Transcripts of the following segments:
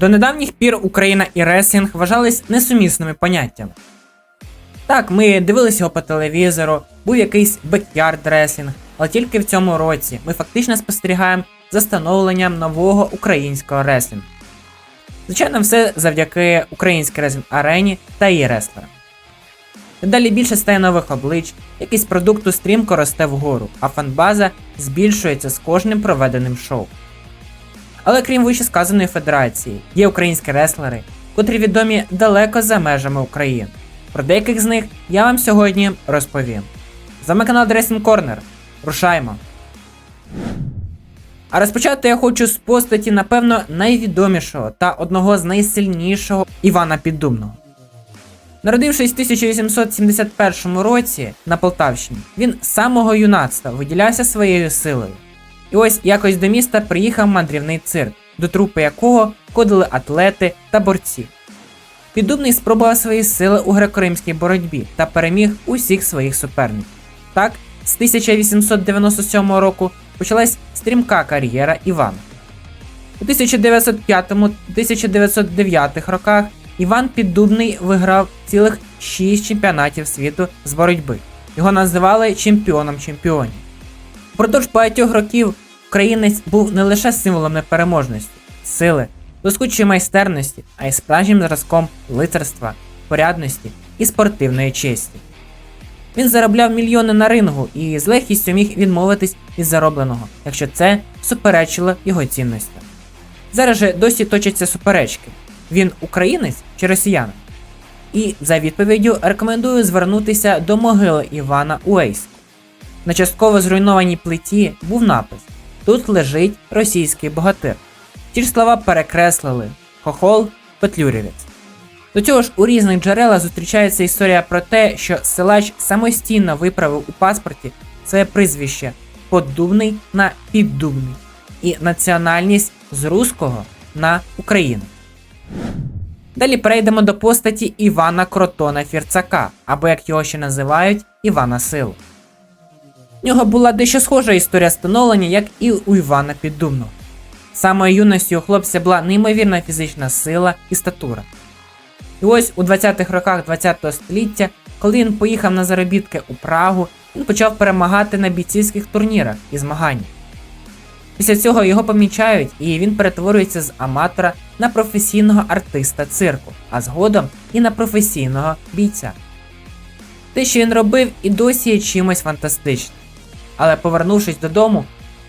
До недавніх пір Україна і реслінг вважались несумісними поняттями. Так, ми дивилися його по телевізору, був якийсь бекярд реслінг, але тільки в цьому році ми фактично спостерігаємо за становленням нового українського реслінгу. Звичайно, все завдяки українській реслінг арені та її реслерам. Дедалі більше стає нових облич, якість продукту стрімко росте вгору, а фанбаза збільшується з кожним проведеним шоу. Але крім вищесказаної федерації, є українські реслери, котрі відомі далеко за межами України. Про деяких з них я вам сьогодні розповім. З вами канал Dressing Corner. Рушаймо! А розпочати я хочу з постаті, напевно, найвідомішого та одного з найсильнішого Івана Піддубного. Народившись в 1871 році на Полтавщині, він з самого юнацтва виділявся своєю силою. І ось якось до міста приїхав мандрівний цирк, до трупи якого ходили атлети та борці. Піддубний спробував свої сили у греко-римській боротьбі та переміг усіх своїх суперників. Так, з 1897 року почалась стрімка кар'єра Івана. У 1905-1909 роках Іван Піддубний виграв цілих 6 чемпіонатів світу з боротьби. Його називали чемпіоном чемпіонів. Впродовж багатьох років українець був не лише символом непереможності, сили, блискучої майстерності, а й справжнім зразком лицарства, порядності і спортивної честі. Він заробляв мільйони на рингу і з легкістю міг відмовитись від заробленого, якщо це суперечило його цінностям. Зараз же досі точаться суперечки. Він українець чи росіянин? І за відповіддю рекомендую звернутися до могили Івана Уейську. На частково зруйнованій плиті був напис: Тут лежить російський богатир. Ті ж слова перекреслили Хохол Петлюрівець. До цього ж у різних джерелах зустрічається історія про те, що силач самостійно виправив у паспорті своє прізвище Поддубний на Піддубний і національність з руського на Україну. Далі перейдемо до постаті Івана Кротона Фірцака, або як його ще називають, Івана Силу. В нього була дещо схожа історія становлення, як і у Івана Піддубного. Самою юністю у хлопця була неймовірна фізична сила і статура. І ось у 20-х роках ХХ століття, коли він поїхав на заробітки у Прагу, він почав перемагати на бійцівських турнірах і змаганнях. Після цього його помічають, і він перетворюється з аматора на професійного артиста цирку, а згодом і на професійного бійця. Те, що він робив, і досі є чимось фантастичним. Але повернувшись додому,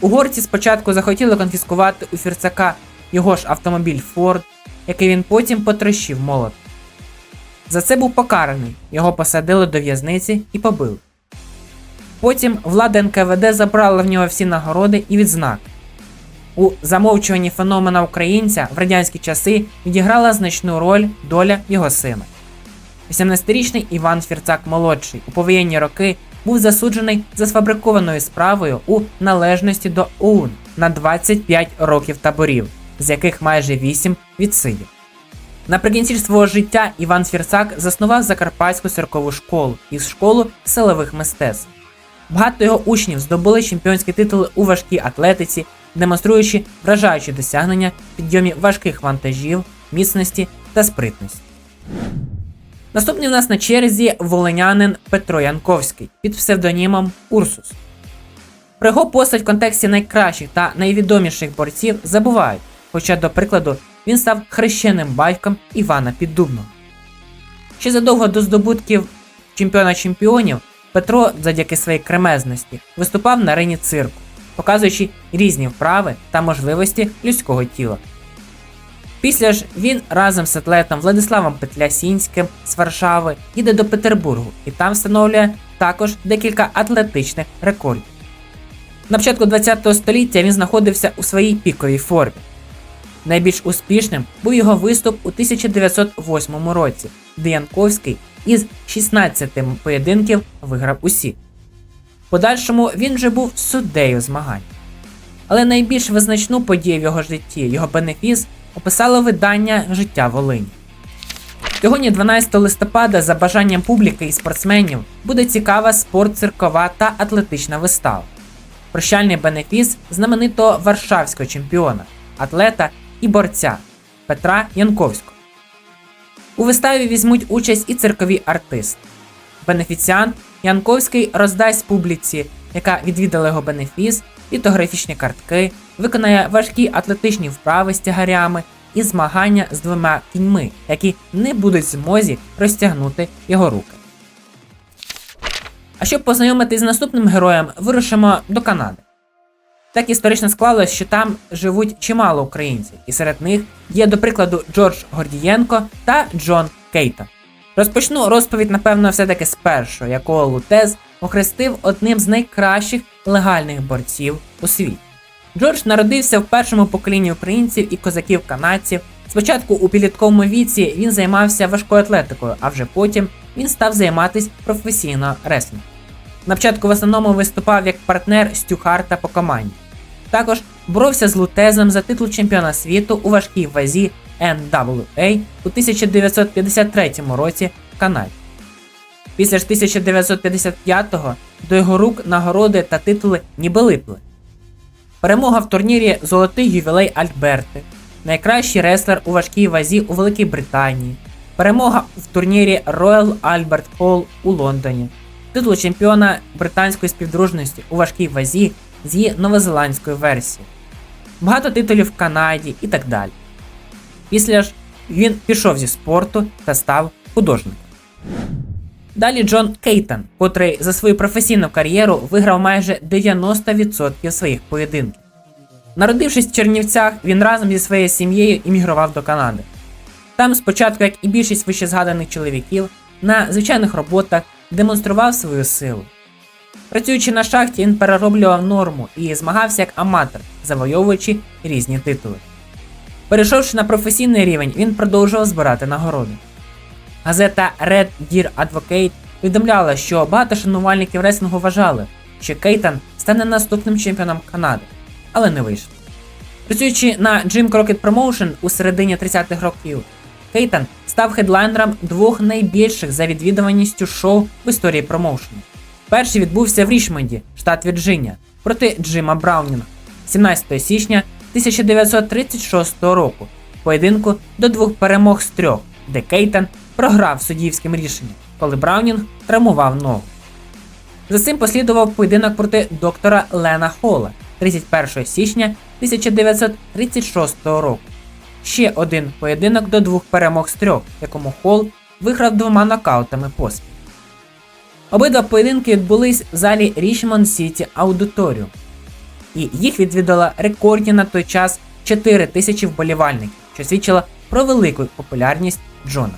угорці спочатку захотіли конфіскувати у Фірцака його ж автомобіль Форд, який він потім потрощив молот. За це був покараний, його посадили до в'язниці і побили. Потім влада НКВД забрала в нього всі нагороди і відзнаки. У замовчуванні феномена українця в радянські часи відіграла значну роль доля його сина. 18-річний Іван Фірцак молодший у повоєнні роки був засуджений за сфабрикованою справою у належності до ОУН на 25 років таборів, з яких майже 8 відсидів. Наприкінці свого життя Іван Фірцак заснував Закарпатську циркову школу і школу силових мистецтв. Багато його учнів здобули чемпіонські титули у важкій атлетиці, демонструючи вражаючі досягнення в підйомі важких вантажів, міцності та спритності. Наступний у нас на черзі волинянин Петро Янковський під псевдонімом Урсус. Про його постать в контексті найкращих та найвідоміших борців забувають, хоча, до прикладу, він став хрещеним батьком Івана Піддубного. Ще задовго до здобутків чемпіона чемпіонів Петро, завдяки своїй кремезності, виступав на арені цирку, показуючи різні вправи та можливості людського тіла. Після ж він разом з атлетом Владиславом Петлясінським з Варшави їде до Петербургу і там встановлює також декілька атлетичних рекордів. На початку ХХ століття він знаходився у своїй піковій формі. Найбільш успішним був його виступ у 1908 році, де Янковський із 16 поєдинків виграв усі. Подальшому він вже був суддею змагань. Але найбільш визначну подію в його житті, його бенефіс, описало видання Життя Волині. Сьогодні, 12 листопада, за бажанням публіки і спортсменів, буде цікава спортциркова та атлетична вистава. Прощальний бенефіс знаменитого варшавського чемпіона, атлета і борця, Петра Янковського. У виставі візьмуть участь і циркові артисти. Бенефіціант Янковський роздасть публіці, яка відвідала його бенефіс, літографічні картки, виконає важкі атлетичні вправи з тягарями і змагання з двома кіньми, які не будуть змозі розтягнути його руки. А щоб познайомитись з наступним героєм, вирушимо до Канади. Так історично склалось, що там живуть чимало українців, і серед них є, до прикладу, Джордж Гордієнко та Джон Кейтон. Розпочну розповідь, напевно, все-таки з першого, якого Лутез охрестив одним з найкращих легальних борців у світі. Джордж народився в першому поколінні українців і козаків-канадців. Спочатку у підлітковому віці він займався важкою атлетикою, а вже потім він став займатися професійно реслінгом. На початку в основному виступав як партнер Стю Харта по команді. Також боровся з Лутезом за титул чемпіона світу у важкій вазі NWA у 1953 році в Канаді. Після ж 1955-го до його рук нагороди та титули ніби липли. Перемога в турнірі Золотий ювілей Альберти, найкращий реслер у важкій вазі у Великій Британії, перемога в турнірі Royal Albert Hall у Лондоні, титул чемпіона британської співдружності у важкій вазі з її новозеландської версії, багато титулів в Канаді і так далі. Після ж він пішов зі спорту та став художником. Далі Джон Кейтон, котрий за свою професійну кар'єру виграв майже 90% своїх поєдинків. Народившись в Чернівцях, він разом зі своєю сім'єю іммігрував до Канади. Там, спочатку, як і більшість вищезгаданих чоловіків, на звичайних роботах демонстрував свою силу. Працюючи на шахті, він перероблював норму і змагався як аматор, завойовуючи різні титули. Перейшовши на професійний рівень, він продовжував збирати нагороди. Газета Red Deer Advocate повідомляла, що багато шанувальників реслінгу вважали, що Кейтан стане наступним чемпіоном Канади, але не вийшло. Працюючи на Jim Crockett Promotion у середині 30-х років, Кейтан став хедлайнером двох найбільших за відвідуваністю шоу в історії промоушену. Перший відбувся в Рішмонді, штат Вірджинія, проти Джима Браунінга 17 січня 1936 року, поєдинку до двох перемог з трьох, де Кейтан програв суддівським рішенням, коли Браунінг травмував ногу. За цим послідував поєдинок проти доктора Лена Холла 31 січня 1936 року. Ще один поєдинок до двох перемог з трьох, якому Холл виграв двома нокаутами поспіль. Обидва поєдинки відбулись в залі Річмонд Сіті Аудиторіум, і їх відвідала рекордні на той час 4 тисячі вболівальників, що свідчило про велику популярність Джона.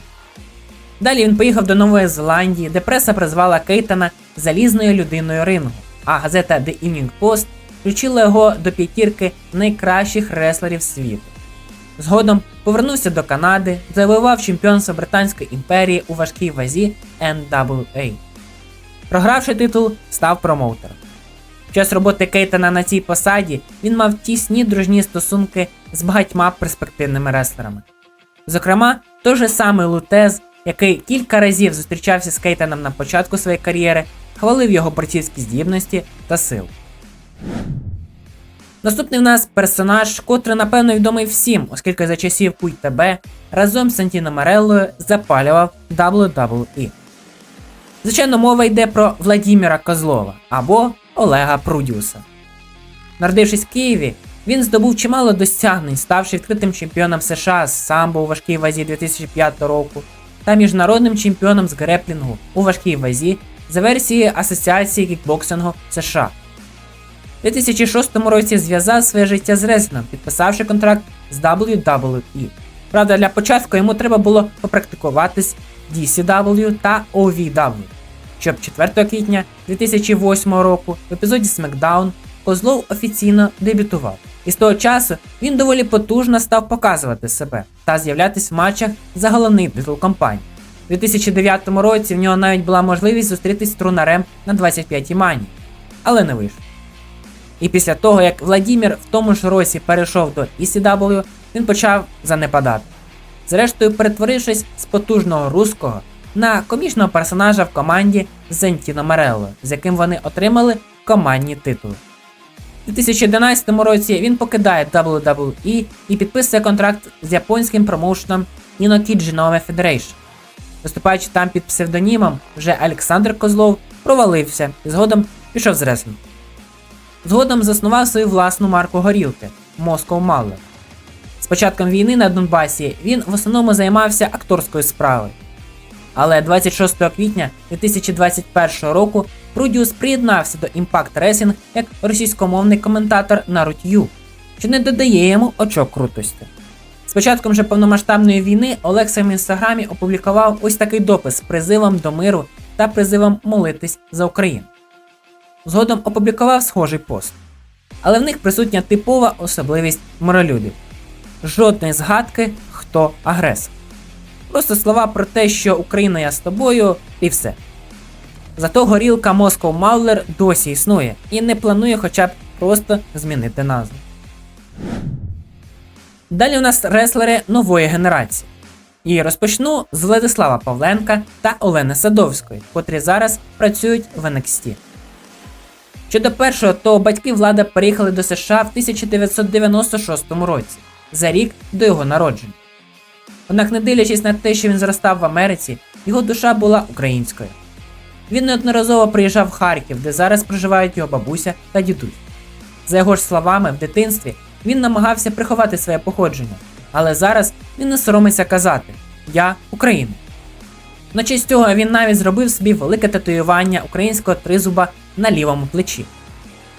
Далі він поїхав до Нової Зеландії, де преса призвала Кейтана залізною людиною рингу, а газета The Evening Post включила його до п'ятірки найкращих реслерів світу. Згодом повернувся до Канади, завоював чемпіонство Британської імперії у важкій вазі NWA. Програвши титул, став промоутером. В час роботи Кейтана на цій посаді він мав тісні дружні стосунки з багатьма перспективними реслерами. Зокрема, той же самий Лутез, який кілька разів зустрічався з Кейтаном на початку своєї кар'єри, хвалив його борцівські здібності та сил. Наступний в нас персонаж, котрий, напевно, відомий всім, оскільки за часів Путь ТБ разом з Сантіно Мареллою запалював WWE. Звичайно, мова йде про Владіміра Козлова або Олега Прудюса. Народившись в Києві, він здобув чимало досягнень, ставши відкритим чемпіоном США з самбо у важкій вазі 2005 року та міжнародним чемпіоном з греплінгу у важкій вазі за версією Асоціації кікбоксингу США. У 2006 році зв'язав своє життя з реслінгом, підписавши контракт з WWE. Правда, для початку йому треба було попрактикуватись в DCW та OVW, щоб 4 квітня 2008 року в епізоді SmackDown Козлов офіційно дебютував. І з того часу він доволі потужно став показувати себе та з'являтися в матчах за головний титул компанії. У 2009 році в нього навіть була можливість зустрітись з трунарем на 25-й мані, але не вийшло. І після того, як Владімір в тому ж році перейшов до ECW, він почав занепадати. Зрештою, перетворившись з потужного руського на комічного персонажа в команді Зентіно Марелло, з яким вони отримали командні титули. У 2011 році він покидає WWE і підписує контракт з японським промоушеном Inoki Genome Federation. Виступаючи там під псевдонімом, вже Олександр Козлов провалився і згодом пішов з реслінгу. Згодом заснував свою власну марку горілки Moscow Mauler. З початком війни на Донбасі він в основному займався акторською справою. Але 26 квітня 2021 року Прудіус приєднався до Impact Wrestling як російськомовний коментатор на Рутью, що не додає йому очок крутості. З початком же повномасштабної війни Олег в інстаграмі опублікував ось такий допис з призивом до миру та призивом молитись за Україну. Згодом опублікував схожий пост. Але в них присутня типова особливість миролюбів. Жодної згадки, хто агресор. Просто слова про те, що Україна я з тобою, і все. Зато горілка Moscow Mauler досі існує і не планує хоча б просто змінити назву. Далі у нас реслери нової генерації. І розпочну з Владислава Павленка та Олени Садовської, котрі зараз працюють в NXT. Щодо першого, то батьки влада переїхали до США в 1996 році, за рік до його народження. Однак, не дивлячись на те, що він зростав в Америці, його душа була українською. Він неодноразово приїжджав в Харків, де зараз проживають його бабуся та дідусь. За його ж словами, в дитинстві він намагався приховати своє походження, але зараз він не соромиться казати Я Україна. На честь цього він навіть зробив собі велике татуювання українського тризуба на лівому плечі.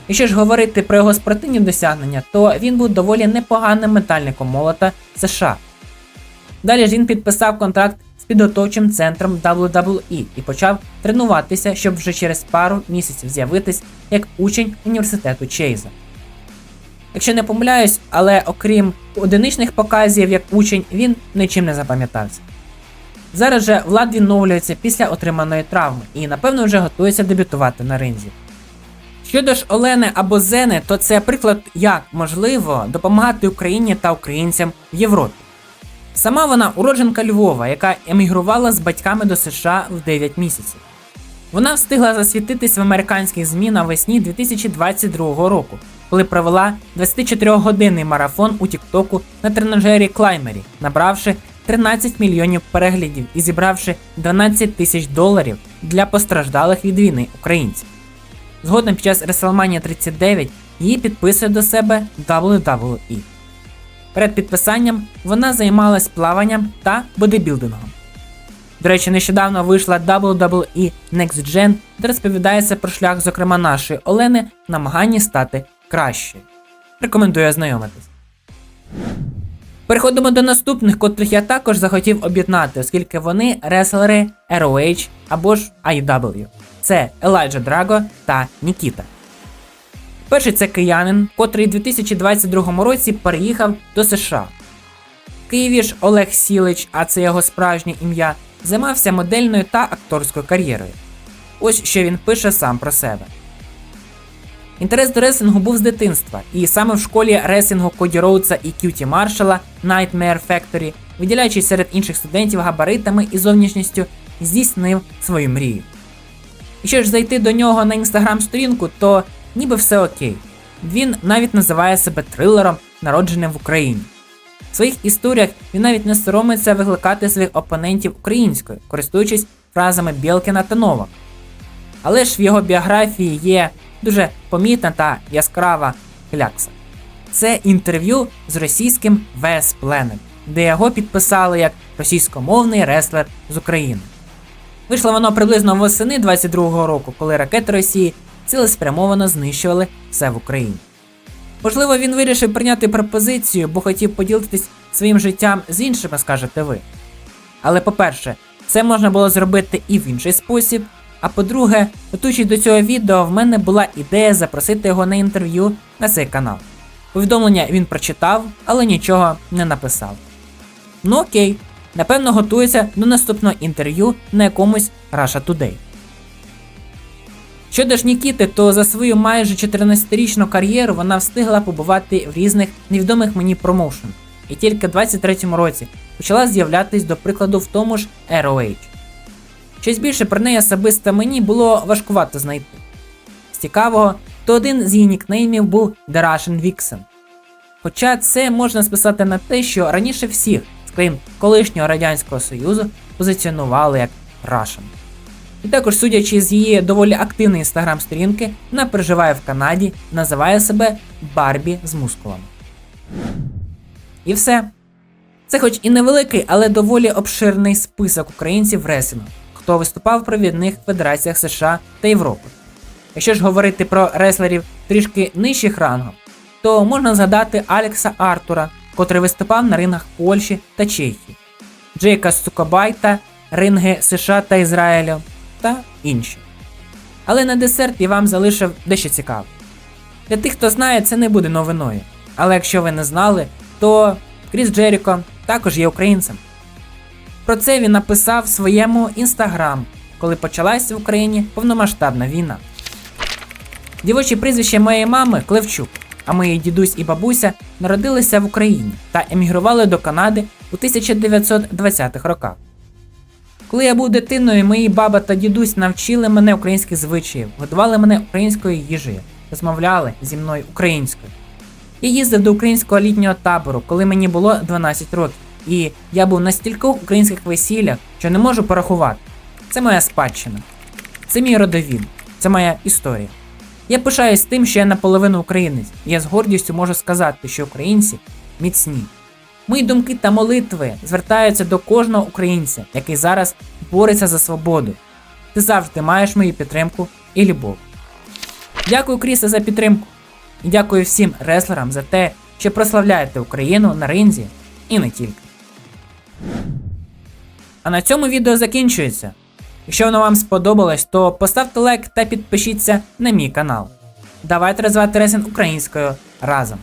Якщо ж говорити про його спортивні досягнення, то він був доволі непоганим метальником молота США. Далі ж він підписав контракт з підготовчим центром WWE і почав тренуватися, щоб вже через пару місяців з'явитись як учень університету Чейза. Якщо не помиляюсь, але окрім одиничних показів як учень, він нічим не запам'ятався. Зараз же Влад відновлюється після отриманої травми і, напевно, вже готується дебютувати на ринзі. Щодо ж Олени або Зени, то це приклад, як можливо допомагати Україні та українцям в Європі. Сама вона уродженка Львова, яка емігрувала з батьками до США в 9 місяців. Вона встигла засвітитись в американських ЗМІ навесні 2022 року, коли провела 24-годинний марафон у Тіктоку на тренажері Клаймері, набравши 13 мільйонів переглядів і зібравши 12 тисяч доларів для постраждалих від війни українців. Згодом під час WrestleMania 39 її підписує до себе WWE. Перед підписанням вона займалась плаванням та бодибілдингом. До речі, нещодавно вийшла WWE Next Gen, де розповідається про шлях, зокрема нашої Олени, в намаганні стати кращою. Рекомендую ознайомитись. Переходимо до наступних, котрих я також захотів об'єднати, оскільки вони реслери ROH або ж IW. Це Елайджа Драго та Нікіта. Перший це киянин, котрий у 2022 році переїхав до США. Ж Олег Сілич, а це його справжнє ім'я, займався модельною та акторською кар'єрою. Ось що він пише сам про себе. Інтерес до реслінгу був з дитинства, і саме в школі реслінгу Коді Роудса і К'юті Маршала Nightmare Factory, виділяючись серед інших студентів габаритами і зовнішністю, здійснив свою мрію. Якщо ж зайти до нього на інстаграм-сторінку, то ніби все окей. Він навіть називає себе трилером, народженим в Україні. В своїх історіях він навіть не соромиться викликати своїх опонентів українською, користуючись фразами Білкіна та Новак. Але ж в його біографії є дуже помітна та яскрава клякса. Це інтерв'ю з російським VS Planet, де його підписали як російськомовний реслер з України. Вийшло воно приблизно восени 22-го року, коли ракети Росії цілеспрямовано знищували все в Україні. Можливо, він вирішив прийняти пропозицію, бо хотів поділитись своїм життям з іншими, скажете ви. Але по-перше, це можна було зробити і в інший спосіб. А по-друге, готуючи до цього відео, в мене була ідея запросити його на інтерв'ю на цей канал. Повідомлення він прочитав, але нічого не написав. Ну окей, напевно, готується до наступного інтерв'ю на якомусь Russia Today. Щодо ж Нікіти, то за свою майже 14-річну кар'єру вона встигла побувати в різних невідомих мені промоушен, і тільки в 23-му році почала з'являтись, до прикладу, в тому ж ROH. Щось більше про неї особисто мені було важкувато знайти. З цікавого, то один з її нікнеймів був The Russian Vixen. Хоча це можна списати на те, що раніше всіх, крім колишнього Радянського Союзу, позиціонували як Russian. І також, судячи з її доволі активної інстаграм-сторінки, вона проживає в Канаді, називає себе Барбі з мускулами. І все. Це хоч і невеликий, але доволі обширний список українців в реслінгу, хто виступав в провідних федераціях США та Європи. Якщо ж говорити про реслерів трішки нижчих рангом, то можна згадати Алекса Артура, котрий виступав на рингах Польщі та Чехії, Джейка Сукабайта, ринги США та Ізраїлю та інші. Але на десерт я вам залишив дещо цікаве. Для тих, хто знає, це не буде новиною. Але якщо ви не знали, то Кріс Джеріко також є українцем. Про це він написав в своєму інстаграм, коли почалась в Україні повномасштабна війна. Дівоче прізвище моєї мами Клевчук, а мої дідусь і бабуся народилися в Україні та емігрували до Канади у 1920-х роках. Коли я був дитиною, мої баба та дідусь навчили мене українських звичаїв, годували мене українською їжею, розмовляли зі мною українською. Я їздив до українського літнього табору, коли мені було 12 років, і я був на стількох українських весіллях, що не можу порахувати. Це моя спадщина, це мій родовід, це моя історія. Я пишаюсь тим, що я наполовину українець, і я з гордістю можу сказати, що українці міцні. Мої думки та молитви звертаються до кожного українця, який зараз бореться за свободу. Ти завжди маєш мою підтримку і любов. Дякую, Крісе, за підтримку. І дякую всім реслерам за те, що прославляєте Україну на ринзі і не тільки. А на цьому відео закінчується. Якщо воно вам сподобалось, то поставте лайк та підпишіться на мій канал. Давайте розвивати ресін українською разом.